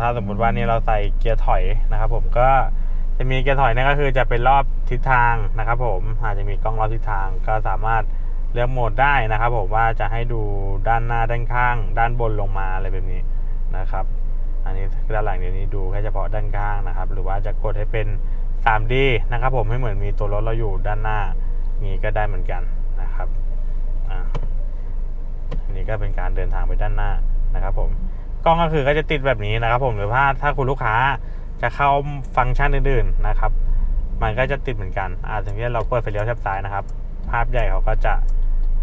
ถ้าสมมุติว่านี่เราใส่เกียร์ถอยนะครับ ผมก็จะมีเกียร์ถอยนี่ก็คือจะเป็นรอบทิศทางนะครับ ผมอาจจะมีกล้องรอบทิศทางก็สามารถเลือกโหมดได้นะครับ ผมว่าจะให้ดูด้านหน้าด้านข้าง ด้านบนลงมาอะไรแบบนี้นะครับ อันนี้ด้านหลังเดี๋ยวนี้ดูแค่เฉพาะด้านข้างนะครับ หรือว่าจะกดให้เป็น 3D นะครับ ผมให้เหมือนมีตัวรถเราอยู่ด้านหน้านี้ก็ได้เหมือนกันนะครับอ่าอันนี้ก็เป็นการเดินทางไปด้านหน้านะครับ ผม กล้องก็คือก็จะติดแบบนี้นะครับ ผมหรือว่าถ้าคุณลูกค้าจะเข้าฟังก์ชันอื่นๆนะครับ มันก็จะติดเหมือนกันอาจจะเช่นเราเปิดไฟเลี้ยวแทบซ้ายนะครับ ภาพใหญ่เขาก็จะ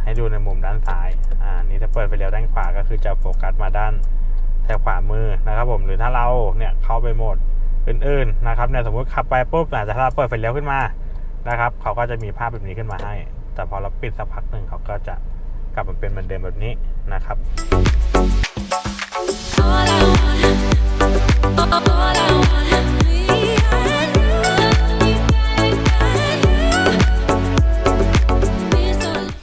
ให้ดูในมุมด้านซ้ายอ่านี่ถ้าเปิดไฟเลี้ยวด้านขวาก็คือจะโฟกัสมาด้านแถบขวามือนะครับ ผมหรือถ้าเราเนี่ยเข้าไปโหมดอื่นๆนะครับเนี่ยสมมติขับไปปุ๊บอาจจะถ้าเราเปิดไฟเลี้ยวขึ้นมานะครับเขาก็จะมีภาพแบบนี้ขึ้นมาให้ แต่พอเราปิดสักพักหนึ่งเขาก็จะกลับมาเป็นเหมือนเดิมแบบนี้นะครับ ส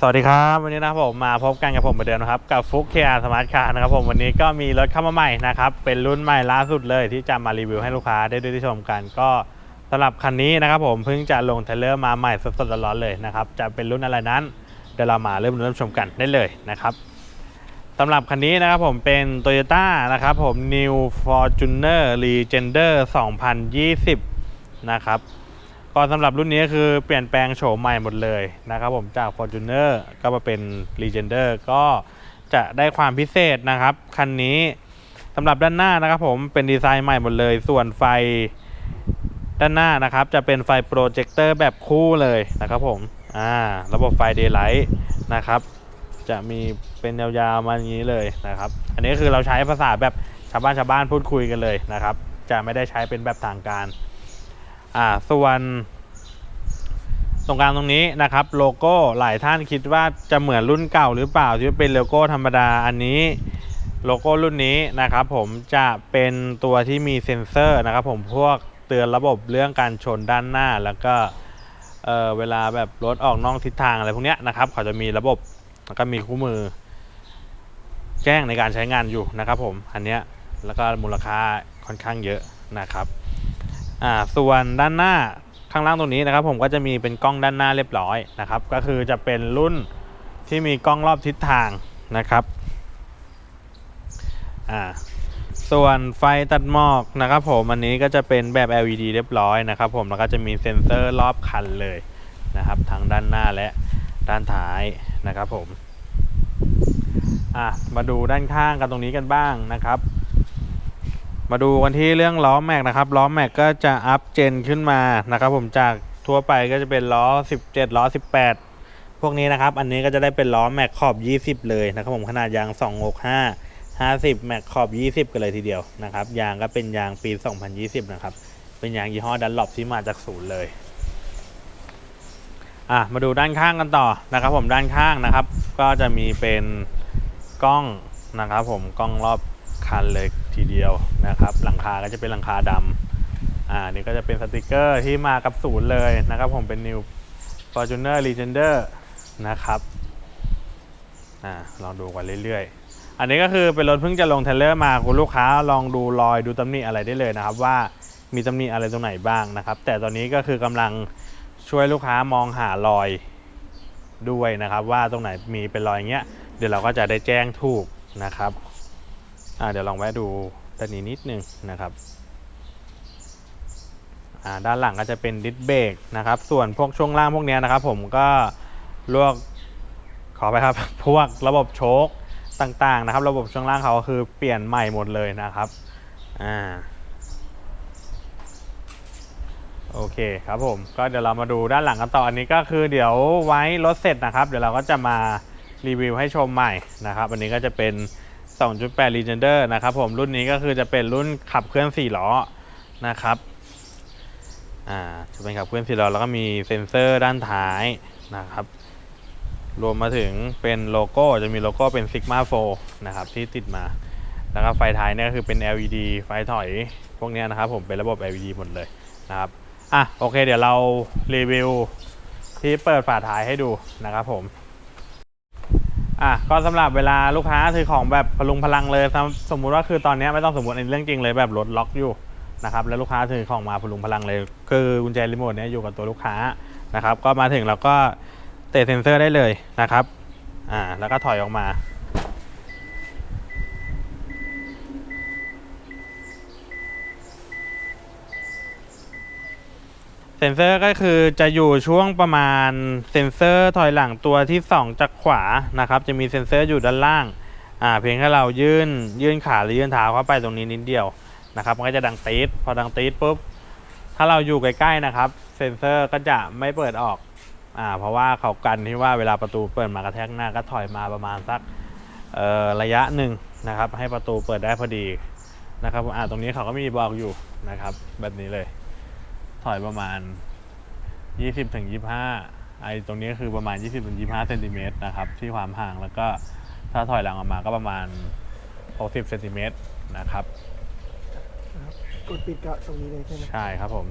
วัสดีครับ วันนี้นะครับผมมาพบกันกับผมเหมือนเดิมนะครับ กับฟุกเคียร์สมาร์ทคาร์นะครับผมวันนี้ก็มีรถเข้ามาใหม่นะครับ เป็นรุ่นใหม่ล่าสุดเลยที่จะมารีวิวให้ลูกค้าได้ดูได้ชมกัน ก็สำหรับคันนี้นะครับผมเพิ่งจะลงเทเลอร์มาใหม่สดๆร้อนๆเลยนะครับ จะเป็นรุ่นอะไรนั้น เดี๋ยวเรามาเริ่มเริ่มชมกันได้เลยนะครับ สำหรับคันนี้นะครับผมเป็น Toyota นะครับผม New Fortuner Legender 2020 นะครับก็สำหรับรุ่นนี้คือเปลี่ยนแปลงโฉมใหม่หมดเลยนะครับผมจาก Fortuner ก็มาเป็น Legender ก็จะได้ความพิเศษนะครับ คันนี้สำหรับด้านหน้านะครับผมเป็นดีไซน์ใหม่หมดเลย ส่วนไฟด้านหน้านะครับจะเป็นไฟโปรเจคเตอร์แบบคู่เลยนะครับผมอ่าระบบไฟ Daylight นะครับ จะมีเป็นยาวๆมาอย่างนี้เลยนะครับ อันนี้คือเราใช้ภาษาแบบชาวบ้านชาวบ้านพูดคุยกันเลยนะครับ จะไม่ได้ใช้เป็นแบบทางการอ่าส่วน ตรงกลางตรงนี้นะครับ โลโก้หลายท่านคิดว่าจะเหมือนรุ่นเก่าหรือเปล่าที่เป็นโลโก้ธรรมดาอันนี้โลโก้รุ่นนี้นะครับผมจะเป็นตัวที่มีเซ็นเซอร์นะครับผมพวกเตือนระบบเรื่องการชนด้านหน้าแล้วก็เออเวลาแบบรถออกนอกทิศทางอะไรพวกเนี้ยนะครับเขาจะมีระบบ แล้วก็มีคู่มือ แจ้งในการใช้งานอยู่นะครับผม อันเนี้ยแล้วก็มูลค่าค่อนข้างเยอะนะครับอ่าส่วนด้านหน้าข้างล่างตรงนี้นะครับผมก็จะมีเป็นกล้องด้านหน้าเรียบร้อยนะครับ ก็คือจะเป็นรุ่นที่มีกล้องรอบทิศทางนะครับอ่าส่วนไฟตัดหมอกนะครับผมอันนี้ก็จะเป็นแบบ LED เรียบร้อยนะครับผมแล้วก็จะมีเซ็นเซอร์รอบคันเลยนะครับทั้งด้านหน้าและด้านท้าย นะครับผมอะมาดูด้านข้างกันตรงนี้กันบ้างนะครับ มาดูกันที่เรื่องล้อแม็กนะครับล้อแม็กก็จะอัพเจนขึ้นมานะครับ ผมจากทั่วไปก็จะเป็นล้อ 17 ล้อ 18 พวกนี้นะครับ อันนี้ก็จะได้เป็นล้อแม็กขอบ 20 เลยนะครับ ผมขนาดยาง 265 50 แม็กขอบ 20 กันเลยทีเดียวนะครับ ยางก็เป็นยางปี 2020 นะครับ เป็นยางยี่ห้อดันหลบที่มาจากศูนย์เลย อะมาดูด้านข้างกันต่อนะครับ ผมด้านข้างนะครับ ก็จะมีเป็นกล้องนะครับ ผมกล้องรอบคันเลยทีเดียวนะครับ หลังคาก็จะเป็นหลังคาดำอ่านี่ก็จะเป็นสติกเกอร์ที่มากับศูนย์เลยนะครับ ผมเป็น New Fortuner Legender นะครับอ่าลองดูกันเรื่อยๆ อันนี้ก็คือเป็นรถเพิ่งจะลงเทเลอร์มาคุณลูกค้าลองดูรอยดูตำหนิอะไรได้เลยนะครับ ว่ามีตำหนิอะไรตรงไหนบ้างนะครับ แต่ตอนนี้ก็คือกำลัง ช่วยลูกค้ามองหารอยด้วยนะครับ ว่าตรงไหนมีเป็นรอยเงี้ย เดี๋ยวเราก็จะได้แจ้งถูกนะครับเดี๋ยวลองแวะดูด้านนี้นิดนึงนะครับด้านหลังก็จะเป็นดิสเบรกนะครับ ส่วนพวกช่วงล่างพวกเนี้ยนะครับ ผมก็ลวกขอไปครับ พวกระบบโชคต่างๆนะครับ ระบบช่วงล่างเขาคือเปลี่ยนใหม่หมดเลยนะครับ อ่า โอเคครับผมก็เดี๋ยวเรามาดูด้านหลังกันต่ออันนี้ก็คือเดี๋ยวไว้รถเสร็จนะครับ เดี๋ยวเราก็จะมารีวิวให้ชมใหม่นะครับอันนี้ก็จะเป็น 2.8 Legender นะครับผมรุ่นนี้ก็คือจะเป็นรุ่นขับเคลื่อน4ล้อนะครับอ่าจะเป็นขับเคลื่อน4ล้อแล้วก็มีเซ็นเซอร์ด้านท้ายนะครับรวมมาถึงเป็นโลโก้จะมีโลโก้เป็น Sigma 4นะครับที่ติดมา แล้วก็ไฟท้ายเนี่ยก็คือเป็น LED ไฟถอยพวกนี้นะครับผมเป็นระบบ LED หมดเลยนะครับ อะโอเค เดี๋ยวเรารีวิวที่เปิดฝาท้ายให้ดูนะครับผมอะก็สำหรับเวลาลูกค้าถือของแบบพลุงพลังเลยสมมุติว่าคือตอนนี้ไม่ต้องสมมติในเรื่องจริงเลยแบบรถล็อกอยู่นะครับแล้วลูกค้าถือของมาพลุงพลังเลย คือกุญแจรีโมทเนี้ยอยู่กับตัวลูกค้านะครับ ก็มาถึงเราก็เตะเซ็นเซอร์ได้เลยนะครับอ่าแล้วก็ถอยออกมา นเซอร์ก็คือจะอยู่ช่วงประมาณเซ็นเซอร์ถอยหลังตัวที่ 2 จากขวานะครับ จะมีเซ็นเซอร์อยู่ด้านล่างอ่าเพียงแค่เรายื่นยื่นขาหรือยื่นเท้าเข้าไปตรงนี้นิดเดียวนะครับมันก็จะดังตีดพอดังตีดปุ๊บถ้าเราอยู่ใกล้ๆนะครับ เซ็นเซอร์ก็จะไม่เปิดออกอ่าเพราะว่าเขากันที่ว่าเวลาประตูเปิดมากระแทกหน้าก็ถอยมาประมาณสักเอ่อระยะหนึ่งนะครับ ให้ประตูเปิดได้พอดีนะครับอ่าตรงนี้เขาก็มีบอกอยู่นะครับ แบบนี้เลย ถอยประมาณ 20ถึง25 ไอ้ตรงนี้คือประมาณ 20ถึง25เซนติเมตรนะครับที่ความห่างแล้วก็ถ้าถอยหลังออกมาก็ประมาณ 60เซนติเมตรนะครับนะครับกดปิดก็ตรงนี้เลยใช่ไหมใช่ครับผม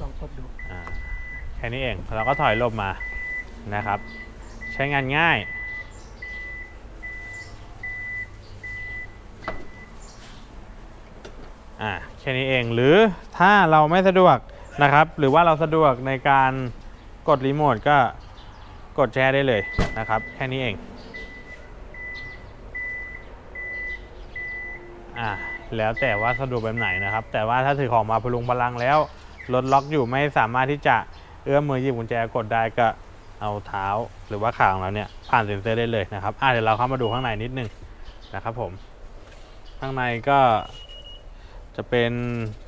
ลองกดดูอ่าแค่นี้เองเราก็ถอยหลบมานะครับ ใช้งานง่าย อ่าแค่นี้เองหรือถ้าเราไม่สะดวกนะครับ หรือว่าเราสะดวกในการกดรีโมทก็กดแชร์ได้เลยนะครับ แค่นี้เองอ่าแล้วแต่ว่าสะดวกแบบไหนนะครับ แต่ว่าถ้าถือของมาพลุงพลังแล้วรถล็อกอยู่ไม่สามารถที่จะเอื้อมมือหยิบกุญแจกดได้ก็เอาเท้าหรือว่าขาของเราเนี่ยผ่านเซ็นเซอร์ได้เลยนะครับอ่าเดี๋ยวเราเข้ามาดูข้างในนิดนึงนะครับผม ข้างในก็ จะเป็น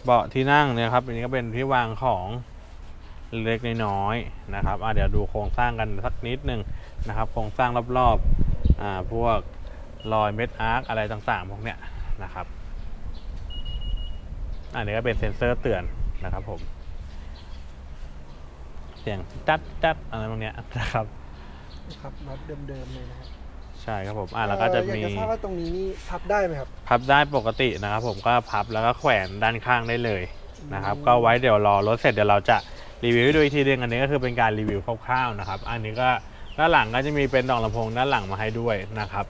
เบาะที่นั่งเนี่ยครับอันนี้ก็เป็นที่วางของเล็กน้อยๆนะครับอะเดี๋ยวดูโครงสร้างกันสักนิดหนึ่งนะครับ โครงสร้างรอบๆอ่าพวกรอยเม็ดอาร์คอะไรต่างๆพวกเนี้ยนะครับอันนี้ก็เป็นเซ็นเซอร์เตือนนะครับผม เสียงจัดจัดอะไรพวกเนี้ยนะครับ ครับน็อตเดิมๆเลยนะครับ ช่ครับผมอะแล้วก็จะเอ่อมีอยากจะทราบว่าตรงนี้นี่พับได้ไหมครับ พับได้ปกตินะครับ ผมก็พับแล้วก็แขวนด้านข้างได้เลยนะครับอืมก็ไว้เดี๋ยวรอรถเสร็จเดี๋ยวเราจะรีวิวให้ดูอีกทีนึงอันนี้ก็คือเป็นการรีวิวคร่าวๆนะครับ อันนี้ก็ด้านหลังก็จะมีเป็นดอกลำโพงด้านหลังมาให้ด้วยนะครับ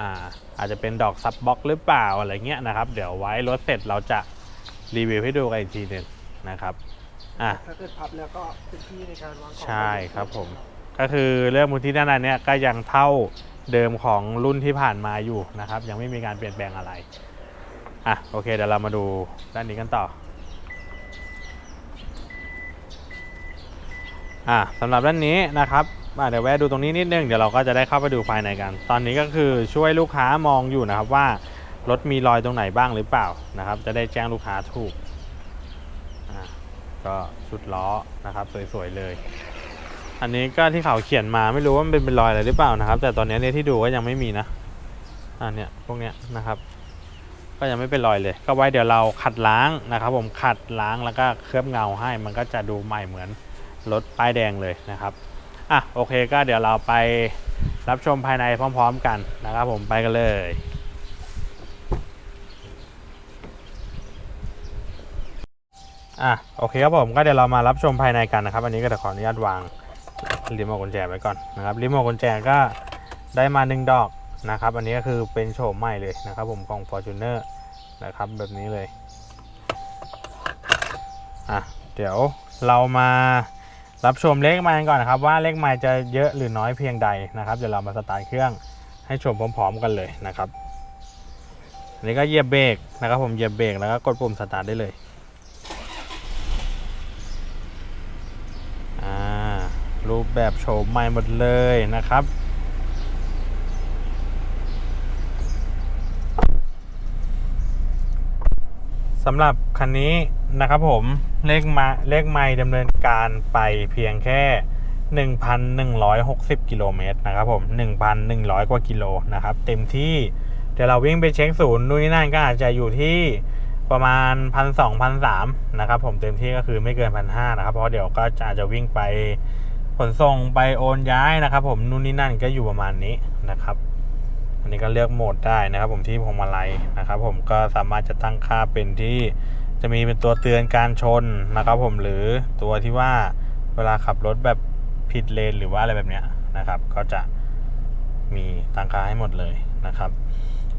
อ่าอาจจะเป็นดอกซับบ็อกหรือเปล่าอะไรเงี้ยนะครับ เดี๋ยวไว้รถเสร็จเราจะรีวิวให้ดูกันอีกทีหนึงนะครับอะถ้าเกิดพับแล้วก็เป็นที่ในการวางของใช่ครับผม ก็คือเรื่องมูลที่ด้านในเนี้ยก็ยังเท่า เดิมของรุ่นที่ผ่านมาอยู่นะครับ ยังไม่มีการเปลี่ยนแปลงอะไรอะโอเคเดี๋ยวเรามาดูด้านนี้กันต่ออะสำหรับด้านนี้นะครับเดี๋ยวแวะดูตรงนี้นิดนึงเดี๋ยวเราก็จะได้เข้าไปดูภายในกัน ตอนนี้ก็คือช่วยลูกค้ามองอยู่นะครับว่ารถมีรอยตรงไหนบ้างหรือเปล่านะครับ จะได้แจ้งลูกค้าถูกอะก็ชุดล้อนะครับ สวยๆเลย อันนี้ก็ที่เขาเขียนมาไม่รู้ว่ามันเป็นเป็นรอยอะไรหรือเปล่านะครับ แต่ตอนนี้เนี่ยที่ดูก็ยังไม่มีนะอันเนี้ยพวกเนี้ยนะครับ ก็ยังไม่เป็นรอยเลย ก็ไว้เดี๋ยวเราขัดล้างนะครับ ผมขัดล้างแล้วก็เคลือบเงาให้ มันก็จะดูใหม่เหมือนรถป้ายแดงเลยนะครับอะโอเคก็เดี๋ยวเราไปรับชมภายในพร้อม ๆ กันนะครับ ผมไปกันเลยอะโอเคครับผมก็เดี๋ยวเรามารับชมภายในกันนะครับ อันนี้ก็จะขออนุญาตวาง รีโมทกุญแจไว้ก่อนนะครับรีโมทกุญแจก็ได้มาหนึ่งดอกนะครับ อันนี้ก็คือเป็นโฉมใหม่เลยนะครับ ผมของ Fortuner นะครับแบบนี้เลยอะเดี๋ยวเรามารับชมเลขไมล์กันก่อนนะครับ ว่าเลขไมล์จะเยอะหรือน้อยเพียงใดนะครับเดี๋ยวเรามาสตาร์ทเครื่องให้ชมพร้อมๆกันเลยนะครับอันนี้ก็เหยียบเบรกนะครับ ผมเหยียบเบรกแล้วก็กดปุ่มสตาร์ทได้เลย อ่า รูปแบบโฉมใหม่หมดเลยนะครับ สำหรับคันนี้นะครับผมเลขมาเลขไม่ดำเนินการไปเพียงแค่ 1,160 กิโลเมตรนะครับผม 1,100 กว่ากิโลนะครับ เต็มที่เดี๋ยวเราวิ่งไปเช็คศูนย์นู่นนี่นั่นก็อาจจะอยู่ที่ประมาณ1,200 1,300นสามนะครับผมเต็มที่ก็คือไม่เกิน1,500นะครับ เพราะเดี๋ยวก็จะอาจจะวิ่งไป ขนส่งไปโอนย้ายนะครับ ผมนู่นนี่นั่นก็อยู่ประมาณนี้นะครับ อันนี้ก็เลือกโหมดได้นะครับ ผมที่พวงมาลัยนะครับ ผมก็สามารถจะตั้งค่าเป็นที่จะมีเป็นตัวเตือนการชนนะครับ ผมหรือตัวที่ว่าเวลาขับรถแบบผิดเลนหรือว่าอะไรแบบเนี้ยนะครับ ก็จะมีตั้งค่าให้หมดเลยนะครับ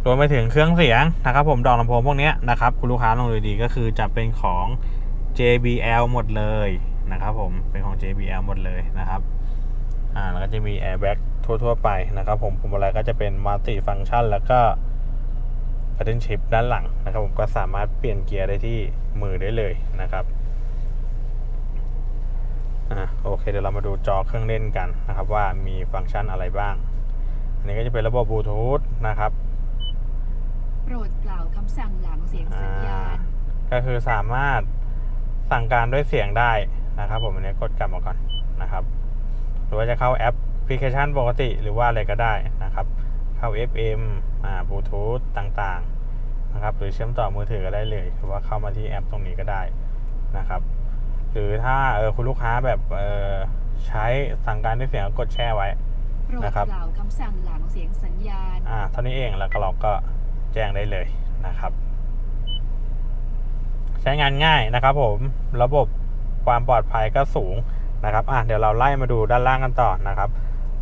รวมไปถึงเครื่องเสียงนะครับ ผมดอกลำโพงพวกนี้นะครับ คุณลูกค้าลองดูดีก็คือจะเป็นของ JBL หมดเลย นะครับผมเป็นของ JBL หมดเลยนะครับอ่าแล้วก็จะมี airbag ทั่ว ๆ ไปนะครับผมผมอะไรก็จะเป็น multi function แล้วก็ pattern shift ด้านหลังนะครับผมก็สามารถเปลี่ยนเกียร์ได้ที่มือได้เลยนะครับอ่าโอเคเดี๋ยวเรามาดูจอเครื่องเล่นกันนะครับว่ามีฟังก์ชันอะไรบ้าง อันนี้ก็จะเป็นระบบบลูทูธนะครับโปรดกล่าวคำสั่งหลังเสียงสัญญาณ ก็คือสามารถสั่งการด้วยเสียงได้ นะครับผมอันนี้กดกลับมาก่อนนะครับ หรือว่าจะเข้าแอปพลิเคชันปกติหรือว่าอะไรก็ได้นะครับ เข้า FM อ่าบลูทูธต่างๆนะครับ หรือเชื่อมต่อมือถือก็ได้เลย หรือว่าเข้ามาที่แอปตรงนี้ก็ได้นะครับ หรือถ้าเออคุณลูกค้าแบบเออใช้สั่งการด้วยเสียงก็กดแช่ไว้โปรดนะครับกล่าวคำสั่งหลังเสียงสัญญาณ อ่าเท่านี้เองแล้วก็เราก็แจ้งได้เลยนะครับ ใช้งานง่ายนะครับผมระบบ ความปลอดภัยก็สูงนะครับอะเดี๋ยวเราไล่มาดูด้านล่างกันต่อนะครับ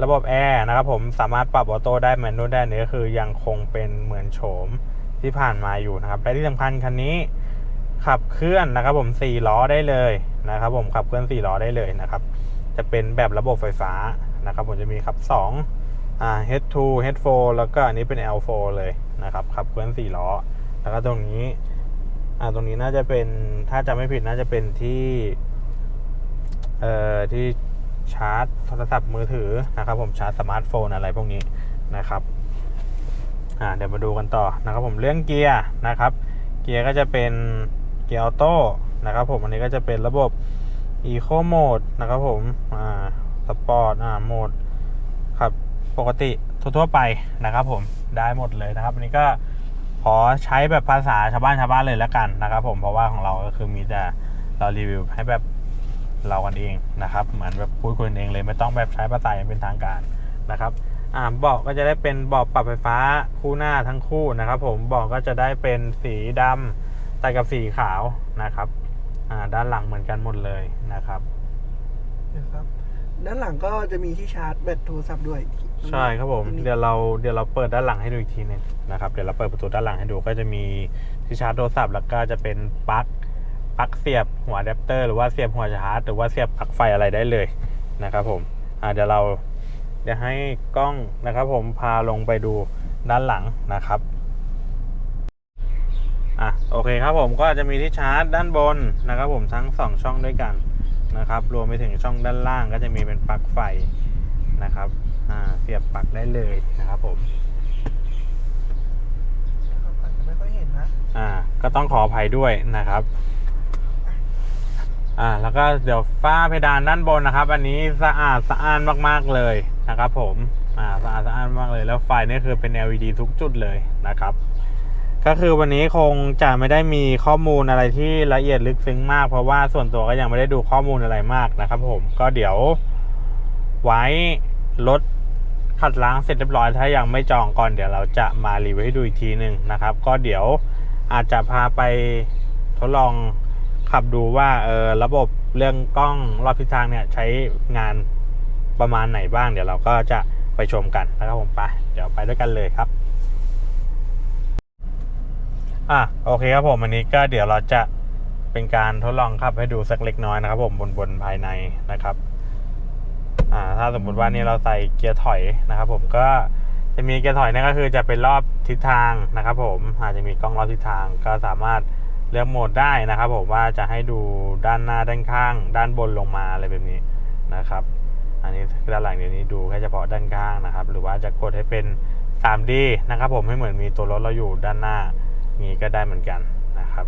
ระบบแอร์นะครับผมสามารถปรับออโต้ได้แมนนวลได้นี่ก็คือยังคงเป็นเหมือนโฉมที่ผ่านมาอยู่นะครับและที่สำคัญคันนี้ขับเคลื่อนนะครับผม4ล้อได้เลยนะครับ ผมขับเคลื่อน4ล้อได้เลยนะครับ จะเป็นแบบระบบไฟฟ้านะครับ ผมจะมีขับ2อ่า H2 H4 แล้วก็อันนี้เป็น L4 เลยนะครับขับเคลื่อน4ล้อ แล้วก็ตรงนี้อ่าตรงนี้น่าจะเป็นถ้าจำไม่ผิดน่าจะเป็นที่ เอ่อที่ชาร์จโทรศัพท์มือถือนะครับผมชาร์จสมาร์ทโฟนอะไรพวกนี้นะครับอ่าเดี๋ยวมาดูกันต่อนะครับผมเรื่องเกียร์นะครับ เกียร์ก็จะเป็นเกียร์ออโต้นะครับผมอันนี้ก็จะเป็นระบบ Eco Mode นะครับผมอ่าสปอร์ตอ่าโหมดขับปกติทั่วๆไปนะครับผมได้หมดเลยนะครับอันนี้ก็ขอใช้แบบภาษาชาวบ้านชาวบ้านเลยแล้วกันนะครับผมเพราะว่าของเราก็คือมีแต่เรารีวิวให้แบบ เรากันเองนะครับเหมือนแบบคุยคุยกันเองเลยไม่ต้องแบบใช้ภาษาอย่างเป็นทางการนะครับอ่าเบาะก็จะได้เป็นเบาะปรับไฟฟ้าคู่หน้าทั้งคู่นะครับ ผมเบาะก็จะได้เป็นสีดำตัดกับสีขาวนะครับอ่าด้านหลังเหมือนกันหมดเลยนะครับนะครับด้านหลังก็จะมีที่ชาร์จแบตโทรศัพท์ด้วย ใช่ครับผมตงนี้เดี๋ยวเราเดี๋ยวเราเปิดด้านหลังให้ดูอีกทีหนึงนะครับ เดี๋ยวเราเปิดประตูด้านหลังให้ดูก็จะมีที่ชาร์จโทรศัพท์แล้วก็จะเป็นปลั๊ก ปลั๊กเสียบหัวอะแดปเตอร์หรือว่าเสียบหัวชาร์จหรือว่าเสียบปลั๊กไฟอะไรได้เลยนะครับผมอ่าเดี๋ยวเราเดี๋ยวให้กล้องนะครับผมพาลงไปดูด้านหลังนะครับอะโอเคครับผมก็จะมีที่ชาร์จด้านบนนะครับผมทั้งสองช่องด้วยกันนะครับรวมไปถึงช่องด้านล่างก็จะมีเป็นปลั๊กไฟนะครับอ่าเสียบปลั๊กได้เลยนะครับผมครับอาจจะไม่ค่อยเห็นนะอ่าก็ต้องขออภัยด้วยนะครับ อ่าแล้วก็เดี๋ยวฝ้าเพดานด้านบนนะครับ อันนี้สะอาดสะอ้านมากๆเลยนะครับ ผมอ่าสะอาดสะอ้านมากเลย แล้วไฟนี่คือเป็น LED ทุกจุดเลยนะครับ ก็คือวันนี้คงจะไม่ได้มีข้อมูลอะไรที่ละเอียดลึกซึ้งมาก เพราะว่าส่วนตัวก็ยังไม่ได้ดูข้อมูลอะไรมากนะครับ ผมก็เดี๋ยวไว้รถขัดล้างเสร็จเรียบร้อยถ้ายังไม่จองก่อนเดี๋ยวเราจะมารีวิวให้ดูอีกทีหนึ่งนะครับ ก็เดี๋ยวอาจจะพาไปทดลอง ขับดูว่าเออระบบเรื่องกล้องรอบทิศทางเนี่ยใช้งานประมาณไหนบ้าง เดี๋ยวเราก็จะไปชมกันนะครับผมไปเดี๋ยวไปด้วยกันเลยครับอะโอเคครับผมอันนี้ก็เดี๋ยวเราจะเป็นการทดลองขับให้ดูสักเล็กน้อยนะครับ ผมบนบนภายในนะครับอ่าถ้าสมมุติว่านี่เราใส่เกียร์ถอยนะครับ ผมก็จะมีเกียร์ถอยนี่ก็คือจะเป็นรอบทิศทางนะครับ ผมอาจจะมีกล้องรอบทิศทางก็สามารถ เลือกโหมดได้นะครับผมว่าจะให้ดูด้านหน้าด้านข้าง ด้านบนลงมาอะไรแบบนี้นะครับ อันนี้ด้านหลังเดี๋ยวนี้ดูแค่เฉพาะด้านข้างนะครับ หรือว่าจะกดให้เป็น 3D นะครับ ผมให้เหมือนมีตัวรถเราอยู่ด้านหน้านี้ก็ได้เหมือนกันนะครับ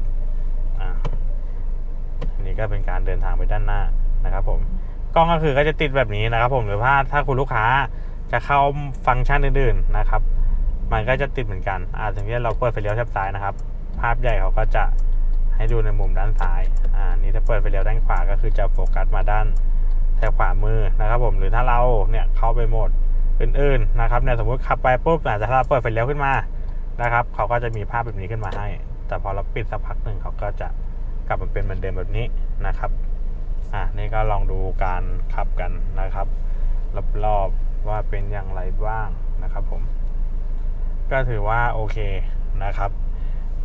อ่าอันนี้ก็เป็นการเดินทางไปด้านหน้านะครับ ผมกล้องก็คือก็จะติดแบบนี้นะครับ ผมหรือว่าถ้าคุณลูกค้าจะเข้าฟังก์ชันอื่นๆนะครับ มันก็จะติดเหมือนกัน อาถึงที่เราเปิดไฟเลี้ยวแทบซ้ายนะครับ ภาพใหญ่เขาก็จะให้ดูในมุมด้านซ้าย อ่า นี่ถ้าเปิดไฟเลี้ยวด้านขวาก็คือจะโฟกัสมาด้านแถบขวามือนะครับผม หรือถ้าเราเนี่ยเข้าไปโหมดอื่นๆนะครับเนี่ยสมมติขับไปปุ๊บอาจจะถ้าเราเปิดไฟเลี้ยวขึ้นมานะครับ เขาก็จะมีภาพแบบนี้ขึ้นมาให้ แต่พอเราปิดสักพักหนึ่งเขาก็จะกลับมาเป็นเหมือนเดิมแบบนี้นะครับ อะนี่ก็ลองดูการขับกันนะครับรอบๆว่าเป็นอย่างไรบ้างนะครับผม ก็ถือว่าโอเคนะครับ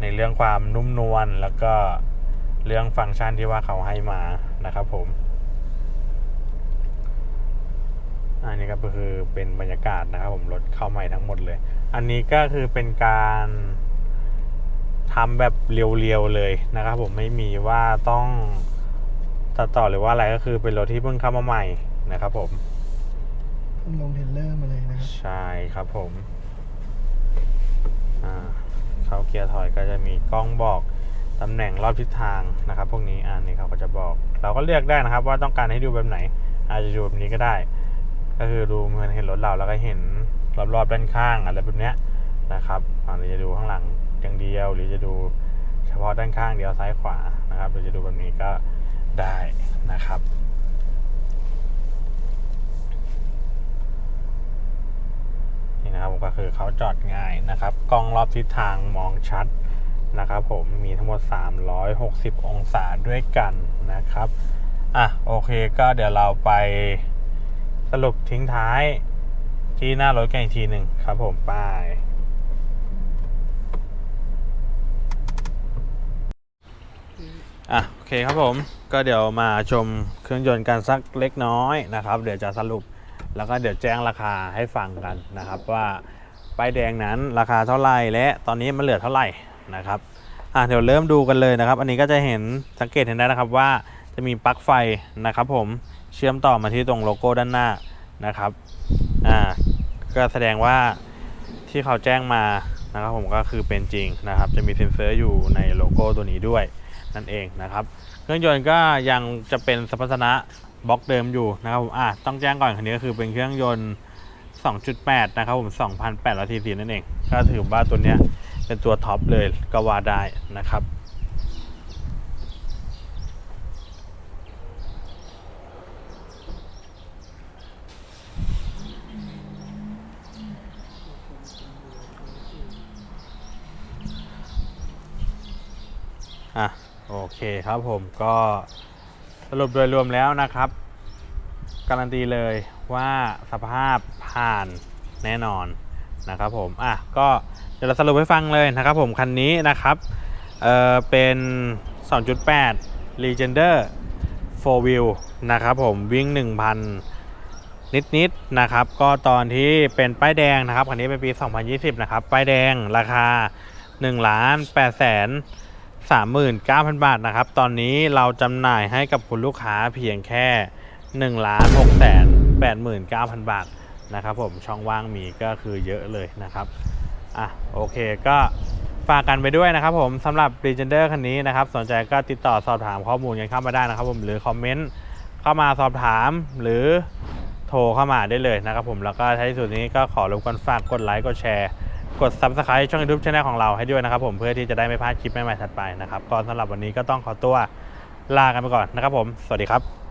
ในเรื่องความนุ่มนวลแล้วก็เรื่องฟังก์ชันที่ว่าเขาให้มานะครับผม อันนี้ก็คือเป็นบรรยากาศนะครับผมรถเข้าใหม่ทั้งหมดเลย อันนี้ก็คือเป็นการทำแบบเรียวๆเลยนะครับผมไม่มีว่าต้องตัดต่อหรือว่าอะไรก็คือเป็นรถที่เพิ่งเข้ามาใหม่นะครับผมเพิ่งลงเทรลเลอร์มาเลยนะครับ ใช่ครับผม อ่า เข้าเกียร์ถอยก็จะมีกล้องบอกตำแหน่งรอบทิศทางนะครับ พวกนี้อ่านี่เขาก็จะบอก เราก็เลือกได้นะครับ ว่าต้องการให้ดูแบบไหน อาจจะดูแบบนี้ก็ได้ ก็คือดูเหมือนเห็นรถเราแล้วก็เห็นรอบๆด้านข้างอะไรแบบเนี้ยนะครับอาหรือจะดูข้างหลังอย่างเดียวหรือจะดูเฉพาะด้านข้างเดียวซ้ายขวานะครับหรือจะดูแบบนี้ก็ได้นะครับ นี่นะครับก็คือเขาจอดง่ายนะครับ กล้องรอบทิศทางมองชัดนะครับผมมีทั้งหมด 360 องศาด้วยกันนะครับอะโอเคก็เดี๋ยวเราไปสรุปทิ้งท้ายที่หน้ารถกันอีกทีหนึ่งครับผมไป้ายอะโอเคครับผมก็เดี๋ยวมาชมเครื่องยนต์กันสักเล็กน้อยนะครับ เดี๋ยวจะสรุป แล้วก็เดี๋ยวแจ้งราคาให้ฟังกันนะครับ ว่าป้ายแดงนั้นราคาเท่าไหร่และตอนนี้มันเหลือเท่าไหร่นะครับอะเดี๋ยวเริ่มดูกันเลยนะครับ อันนี้ก็จะเห็นสังเกตเห็นได้นะครับว่าจะมีปลั๊กไฟนะครับ ผมเชื่อมต่อมาที่ตรงโลโก้ด้านหน้านะครับอ่าก็แสดงว่าที่เขาแจ้งมานะครับผมก็คือเป็นจริงนะครับ จะมีเซ็นเซอร์อยู่ในโลโก้ตัวนี้ด้วยนั่นเองนะครับ เครื่องยนต์ก็ยังจะเป็นสมรรถนะ บล็อกเดิมอยู่นะครับผมอะต้องแจ้งก่อนคันนี้ก็คือเป็นเครื่องยนต์ 2.8 นะครับผม 2,800ซีซีนั่นเอง ก็ถือว่าตัวเนี้ยเป็นตัวท็อปเลยก็ว่าได้นะครับอะโอเคครับผมก็ สรุปโดยรวมแล้วนะครับ การันตีเลยว่าสภาพผ่านแน่นอนนะครับผม อะ ก็เดี๋ยวเราสรุปให้ฟังเลยนะครับผม คันนี้นะครับ เออเป็น 2.8 Legender 4 Wheel นะครับผม วิ่ง 1,000 นิดๆนะครับ ก็ตอนที่เป็นป้ายแดงนะครับ คันนี้เป็นปี 2020 นะครับ ป้ายแดงราคา1ล้าน8แสน 39,000 บาทนะครับ ตอนนี้เราจำหน่ายให้กับคุณลูกค้าเพียงแค่1ล้าน6แสน89,000 บาทนะครับผมช่องว่างมีก็คือเยอะเลยนะครับอะโอเคก็ฝากกันไปด้วยนะครับผมสำหรับ Legender คันนี้นะครับ สนใจก็ติดต่อสอบถามข้อมูลกันเข้ามาได้นะครับผมหรือคอมเมนต์เข้ามาสอบถามหรือโทรเข้ามาได้เลยนะครับผมแล้วก็ท้ายสุดนี้ก็ขอรบกวนฝากกดไลค์กดแชร์ กด Subscribe ช่อง YouTube Channel ของเราให้ด้วยนะครับผมเพื่อที่จะได้ไม่พลาดคลิปใหม่ๆถัดไปนะครับก็สำหรับวันนี้ก็ต้องขอตัวลากันไปก่อนนะครับผม สวัสดีครับ